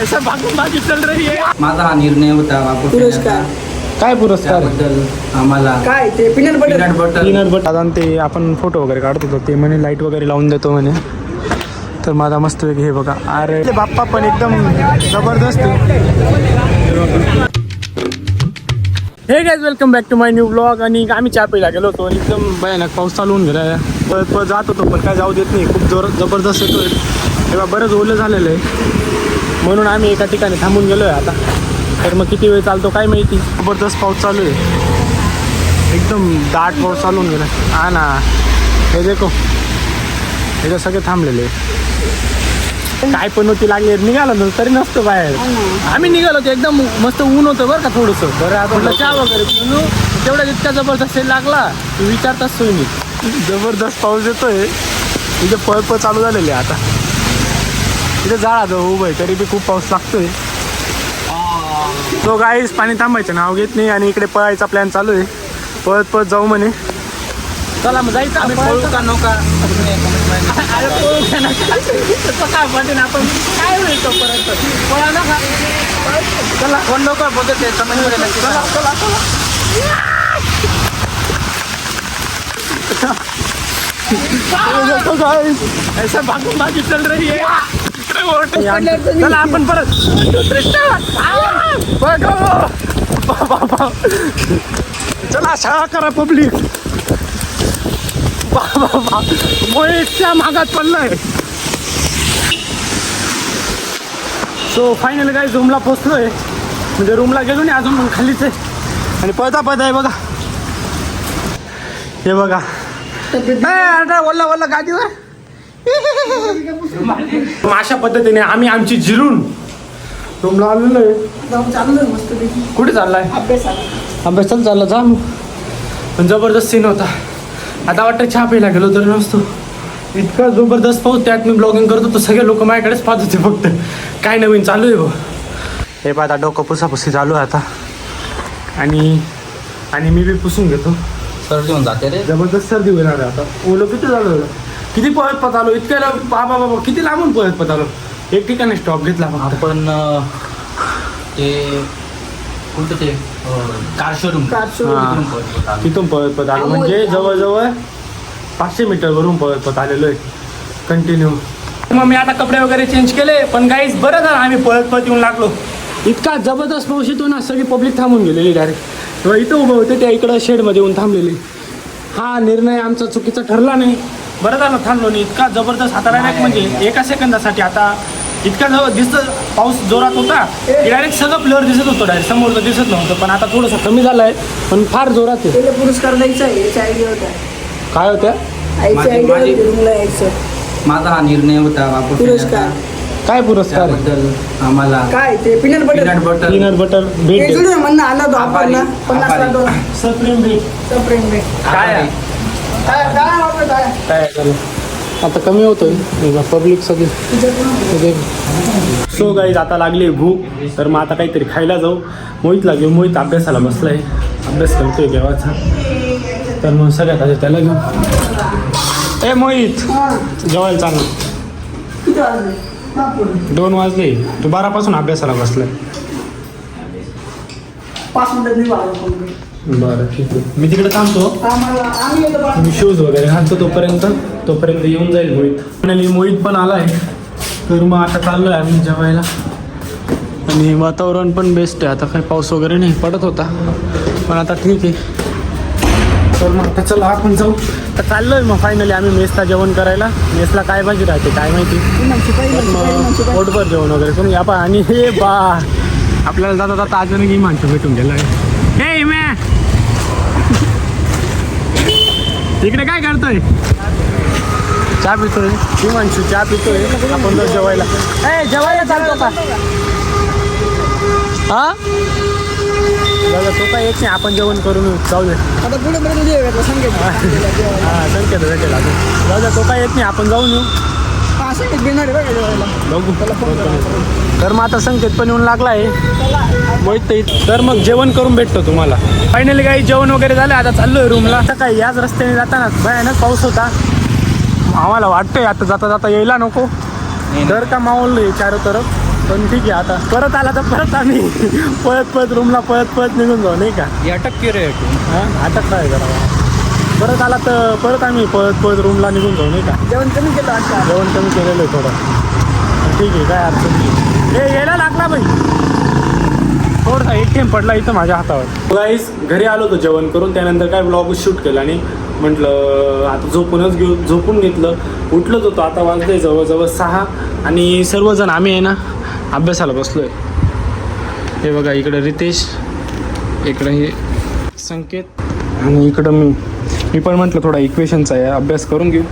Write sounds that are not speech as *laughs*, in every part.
ऐसा भागून चल रही है माझा हा निर्णय होता वापस पुरस्कार. काय पुरस्कार? त्याबद्दल आम्हाला काय ते peanut butter peanut butter peanut but आता ते आपण फोटो वगैरे काढत होतो. ते म्हणे लाइट वगैरे लावून देतो म्हणे. तर माझा मस्त हे बघा. अरे ते बाप्पा पण एकदम जबरदस्त हे guys welcome back to my new blog आणि आम्ही चहा प्यायला गेलो होतो. आणि एकदम भयानक पाऊस चालू होऊन गेला पळत पळत जात होतो पण काय जाऊ देत नाही. खूप जोर जबरदस्त येतोय. तेव्हा बरंच ओलं झालेलं आहे. म्हणून आम्ही एका ठिकाणी थांबून गेलो आहे आता. तर मग किती वेळ चालतो काय माहिती? जबरदस्त पाऊस चालू आहे. एकदम दाट पाऊस चालून गेला. हा ना. हे देखो. हे सगळे थांबलेले काय पण होती लागली निघालो ना तरी नसतो बाहेर. आम्ही निघालो होतो एकदम मस्त ऊन होतं बरं का थोडंसं. बरं आता म्हटलं चहा वगैरे पिऊन येऊ. तेवढा इतका जबरदस्त सेल लागला की विचारताच सोय जबरदस्त पाऊस येतोय. इथे पळपळ चालू झालेली आहे आता. इथे जाळा उभं आहे तरी बी खूप पाऊस लागतोय. तो गाईस पाणी थांबायचं नाव घेत नाही आणि इकडे पळायचा प्लॅन चालू आहे. पळत पळत जाऊ म्हणे. चला मग जायचं. आम्ही पळू का नका? अरे पळू का नका? तसं काय म्हणते ना आपण काय होईल तोपर्यंत? पळा नका चला कोण लोक बोलत ते comment मध्ये नक्की चला. चला चला. ऐसा भागून भागी चल रही है. चला आपण परत. चला शाळा करा पब्लिक. मोहितच्या मागात पडलाय. सो फायनल काय रूमला पोचलोय म्हणजे रूमला गेलो नाही अजून मग खालीच आहे. आणि पळता पळता आहे बघा. हे बघा. वल्ला वल्ला गादीवर अशा पद्धतीने आम्ही आमची जिरून रूमला आलेलो आहे. कुठे चाललाय? अभ्यासाला चालला जा मग. पण जबरदस्त सीन होता. आता वाटतं चहा प्यायला गेलो तरी नसतो. इतका जबरदस्त पाऊस त्यात मी ब्लॉगिंग करत होतो. सगळे लोक माझ्याकडेच पाहत होते फक्त. काय नवीन चालू आहे भाऊ हे पहा आता डोकं पुसापुसी चालू आहे आता. आणि आणि मी बी पुसून घेतो. सर्दी होऊन जाते रे. जबरदस्त सर्दी आहे आता. ओलं किती झालं? किती पळत पत आलो इतक्या ला- बाबा बाबा किती लांबून पळत पत आलो एक ठिकाणी स्टॉप घेतला फक्त. आपण अं, ते कोणतं ते? कार शोरूम कार हा. तिथून पळत पळत आलो. म्हणजे जवळजवळ पाचशे मीटरवरून पळत पळत आलेलो आहे. कंटिन्यू मग मी आता कपडे वगैरे चेंज केले पण गाईज बरं झालं आम्ही पळत पळत येऊन लागलो. इतका जबरदस्त पाऊस येतो ना सगळी पब्लिक थांबून गेलेली डायरेक्ट तेव्हा इथं उभं होते त्या इकडं शेडमध्ये येऊन थांबलेले. हा निर्णय आमचा चुकीचा ठरला नाही. बरं झालं थांबलो नाही. इतका जबरदस्त हाताळा नाही म्हणजे एका सेकंदासाठी आता इतका जवळ दिसत पाऊस जोरात होता की डायरेक्ट सगळं प्लेअर दिसत होतं. डायरेक्ट समोरचं दिसत नव्हतं पण आता थोडंसं कमी झालं आहे पण फार जोरात आहे. पुरस्कार द्यायचा आहे याची आयडिया होता काय होत्या? आईची माझी- आयडिया माझी- होती रूमला यायचं. माझा हा निर्णय होता वापस पुरस्कार. काय पुरस्कार त्याबद्दल आम्हाला काय ते peanut butter peanut butter peanut butter भेट म्हणणं आला तो आभारी. पन्नास आभारी. भेट. सप्रेम भेट. काय? आहे? काय झालं आता कमी होतोय. पब्लिक सगळी. सो गाईज आता लागली भूक. तर मग आता काहीतरी खायला जाऊ. मोहितला घेऊ. मोहित अभ्यासाला बसलाय. अभ्यास करतोय केव्हाचा तर मग सगळ्यात आधी त्याला घेऊ. ए मोहित! जेवायला पुढे. दोन वाजले. तू बारापासून अभ्यासाला बसलाय. बरं ठीक आहे. मी तिकडे थांबतो. मी शूज वगैरे घालतो तोपर्यंत. तोपर्यंत येऊन जाईल मोहित. फायनली मोहित पण आलाय. तर मग आता चाललो आहे आम्ही जेवायला. आणि वातावरण पण बेस्ट आहे. आता काही पाऊस वगैरे नाही पडत होता. पण आता ठीक आहे. तर मग आता चला आपण जाऊ. तर चाललोय मग फायनली आम्ही मेसला जेवण करायला. मेसला काय भाजी राहते काय माहिती? पोटभर जेवण वगैरे करून या पा आणि हे बा आपल्याला जाता जाता अजूनही हिमांशू भेटून गेला हे तिकडे काय करतोय? चहा पितोय. हिमांशू चहा पितोय. आपण जाऊ जेवायला. ए जेवायला चालतो का हा? जाऊ दे, तो काय येत नाही. आपण जेवण करून. जाऊ दे आता पुढे सांगेल हा संकेत भेटेल अजून जाऊ दे तो काय येत नाही. आपण जाऊन येऊ. संकेत घेणार आहे बघा जेवायला बघू. तर मग आता संकेत पण येऊन लागला आहे. मोहित तर मग जेवण करून भेटतो तुम्हाला. फायनली काही जेवण वगैरे झालं. आता चाललोय रूमला आता काय याच रस्त्याने जाताना भयानक पाऊस होता. आम्हाला वाटतंय आता जाता जाता यायला नको. डर का माहोल आहे चारो तरफ. पण ठीक आहे आता. परत आला तर परत आम्ही. पळत पळत रूमला पळत पळत निघून जाऊ नाही का? अटक के रे हां अटक काय करा परत आला तर परत आम्ही पळत पळत रूमला निघून जाऊ नाही का? जेवण कमी केलं आता जेवण कमी केलेलं आहे थोडं. ठीक आहे काय अडचण नाही. हे यायला लागला बाई. थोडसा एक थेंब पडला इथं माझ्या हातावर. गाईस घरी आलो होतो जेवण करून त्यानंतर काय ब्लॉग शूट केला आणि म्हटलं आता झोपूनच घेऊ झोपून घेतलं. उठलंच होतो आता वाजले जवळजवळ सहा. आणि सर्वजण आम्ही आहे ना अभ्यासाला बसलो आहे हे बघा इकडं रितेश इकडं हे संकेत आणि इकडं मी. मी पण म्हटलं थोडा इक्वेशनचा आहे अभ्यास करून घेऊ.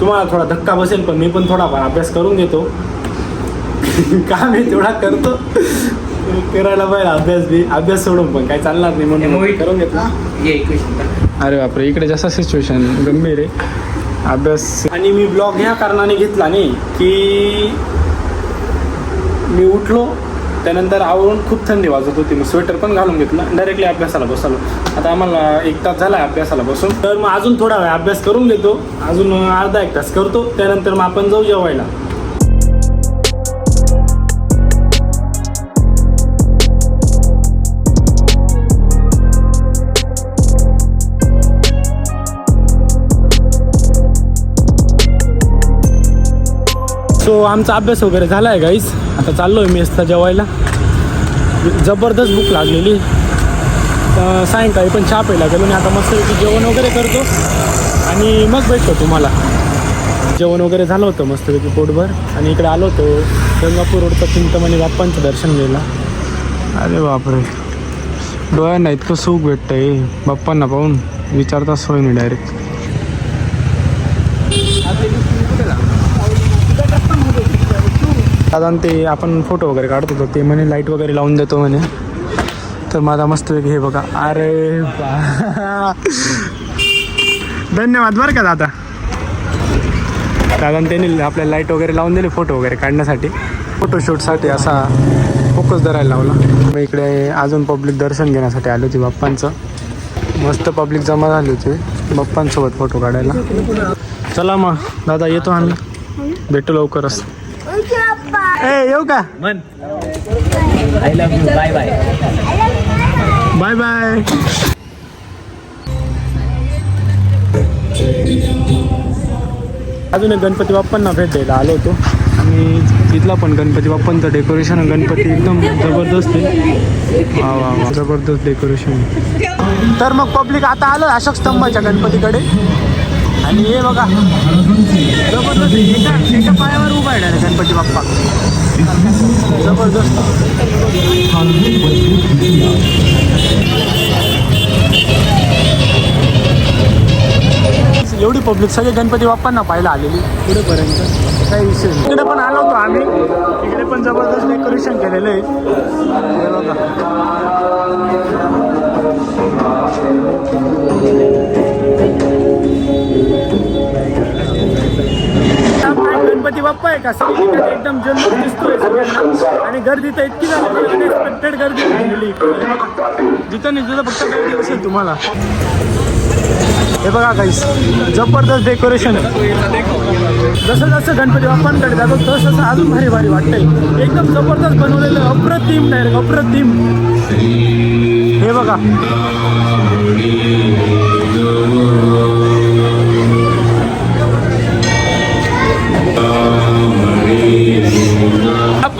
तुम्हाला थोडा धक्का बसेल पण मी पण थोडाफार अभ्यास करून घेतो. *laughs* काम आहे तेवढा करतो. करायला पाहिजे अभ्यास बी. अभ्यास सोडून पण काय चालणार नाही म्हणून मोहित. करून घेतला ये इक्वेशन अरे बापरे इकडे जसा सिच्युएशन गंभीर आहे. अभ्यास आणि मी ब्लॉग ह्या कारणाने घेतला नाही की मी उठलो त्यानंतर आवरून खूप थंडी वाजत होती. मी स्वेटर पण घालून घेतलं. डायरेक्टली अभ्यासाला बसलो. आता आम्हाला एक तास झाला अभ्यासाला बसून. तर मग अजून थोडा वेळ अभ्यास करून घेतो. अजून अर्धा एक तास करतो. त्यानंतर मग आपण जाऊ जेवायला. सो आमचा अभ्यास वगैरे झाला आहे गाईस आता चाललो आहे मेसला जेवायला. जबरदस्त भूक लागलेली. तर सायंकाळी पण चहा प्यायला गेलो आणि आता मस्तपैकी जेवण वगैरे करतो. आणि मग भेटतो तुम्हाला. जेवण वगैरे झालं होतं मस्तपैकी पोटभर. आणि इकडे आलो होतो गंगापूर रोडचं चिंतमणी बाप्पांचं दर्शन घ्यायला. अरे बापरे. डोळ्यांना इतकं सुख भेटतं आहे बाप्पांना पाहून विचारता सोय नाही डायरेक्ट साधारण ते आपण फोटो वगैरे काढत होतो ते म्हणे लाइट वगैरे लावून देतो म्हणे. तर माझा मस्त हे बघा. अरे बा. धन्यवाद बरं का दादा. साधारण त्यांनी आपल्याला लाइट वगैरे लावून दिले फोटो वगैरे काढण्यासाठी. फोटोशूटसाठी असा फोकस धरायला लावला. मग इकडे अजून पब्लिक दर्शन घेण्यासाठी आली होती बाप्पांचं. मस्त पब्लिक जमा झाली होती. बाप्पांसोबत फोटो काढायला. चला मग. दादा येतो आम्ही. भेटू लवकरच. ए येऊ का? मन I love you bye bye bye bye अजून एक गणपती बाप्पांना भेट द्यायला आलो होतो. आणि तिथला पण गणपती बाप्पांचं डेकोरेशन गणपती एकदम जबरदस्त आहे. वा वा वा. जबरदस्त डेकोरेशन तर मग पब्लिक आता आलं अशोक स्तंभाच्या गणपतीकडे. आणि हे बघा. जबरदस्त एका एका पायावर उभा आहे गणपती बाप्पा. जबरदस्त. एवढी पब्लिक सगळे गणपती बाप्पांना पाहायला आलेली. पुढेपर्यंत काही विषय नाही. इकडे पण आलो होतो आम्ही. इकडे पण जबरदस्त डेकोरेशन केलेलं आहे. बघा. गणपती बाप्पा आहे का? सगळीकडे एकदम जल्लोष दिसतोय आणि गर्दी तर इतकी झाली अनएक्सपेक्टेड गर्दी झालेली जिथं नाही तिथं फक्त गर्दी असेल तुम्हाला. हे बघा काहीच जबरदस्त डेकोरेशन आहे. जसं जसं गणपती बाप्पांकडे जातो तसं तसं अजून भारी भारी वाटतंय. एकदम जबरदस्त बनवलेलं अप्रतिम डायरेक्ट अप्रतिम. हे बघा.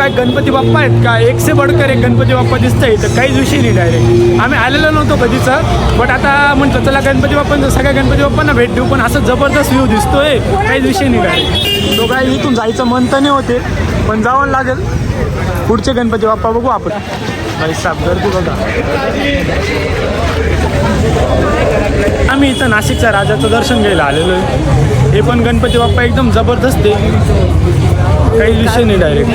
काय गणपती बाप्पा आहेत का? एक से बडकर एक गणपती बाप्पा दिसतंय तर काहीच विषय नाही डायरेक्ट आम्ही आलेलो नव्हतो कधीचं बट आता म्हटलं चला गणपती बाप्पांचं सगळ्या गणपती बाप्पांना भेट देऊ पण असं जबरदस्त व्ह्यू दिसतोय. काहीच विषय नाही डायरेक्ट तो काय इथून जायचं मन तर नाही होते पण जावं लागेल. पुढचे गणपती बाप्पा बघू आपण. साफ गर्दी बघा. आम्ही इथं नाशिकच्या राजाचं दर्शन घ्यायला आलेलो आहे. हे पण गणपती बाप्पा एकदम जबरदस्त आहे. काही विषय नाही डायरेक्ट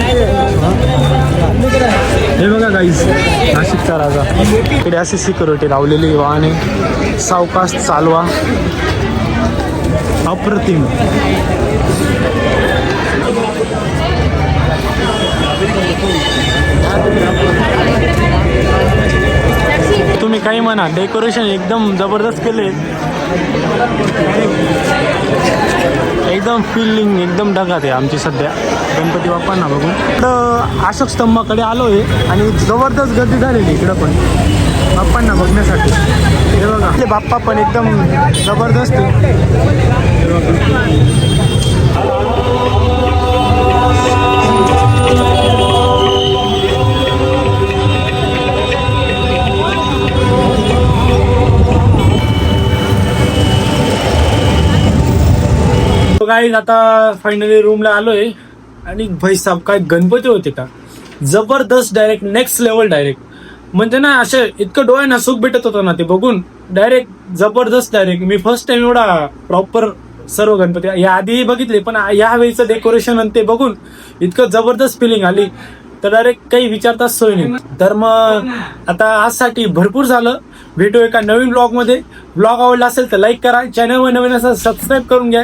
हे बघा गाईस नाशिकचा राजा. इकडे अशी सिक्युरिटी लावलेली वाहने. सावकाश चालवा. अप्रतिम. तुम्ही काही म्हणा डेकोरेशन एकदम जबरदस्त केले. एकदम फिलिंग एकदम ढगात आहे आमची सध्या. गणपती बाप्पांना बघून. इकडं अशोक स्तंभाकडे आलो आहे आणि जबरदस्त गर्दी झालेली इकडं पण. बाप्पांना बघण्यासाठी. हे बघा. आपले बाप्पा पण एकदम जबरदस्त गाईज काही आता फायनली रूमला आलोय. आणि भाई साहेब काय गणपती होते का? जबरदस्त डायरेक्ट नेक्स्ट लेवल डायरेक्ट म्हणजे ना असे इतकं डोळ्यांना सुख भेटत होतं ना ते बघून. डायरेक्ट जबरदस्त डायरेक्ट मी फर्स्ट टाइम एवढा प्रॉपर सर्व गणपती या आधीही बघितले पण या वेळीचं डेकोरेशन आणि ते बघून इतकं जबरदस्त फिलिंग आली. तर डायरेक्ट काही विचारताच सोय नाही. तर मग आता आजसाठी भरपूर झालं. भेटू एका नवीन ब्लॉगमध्ये. ब्लॉग आवडला असेल तर लाईक करा. चॅनलवर नवीन असेल सबस्क्राईब करून घ्या.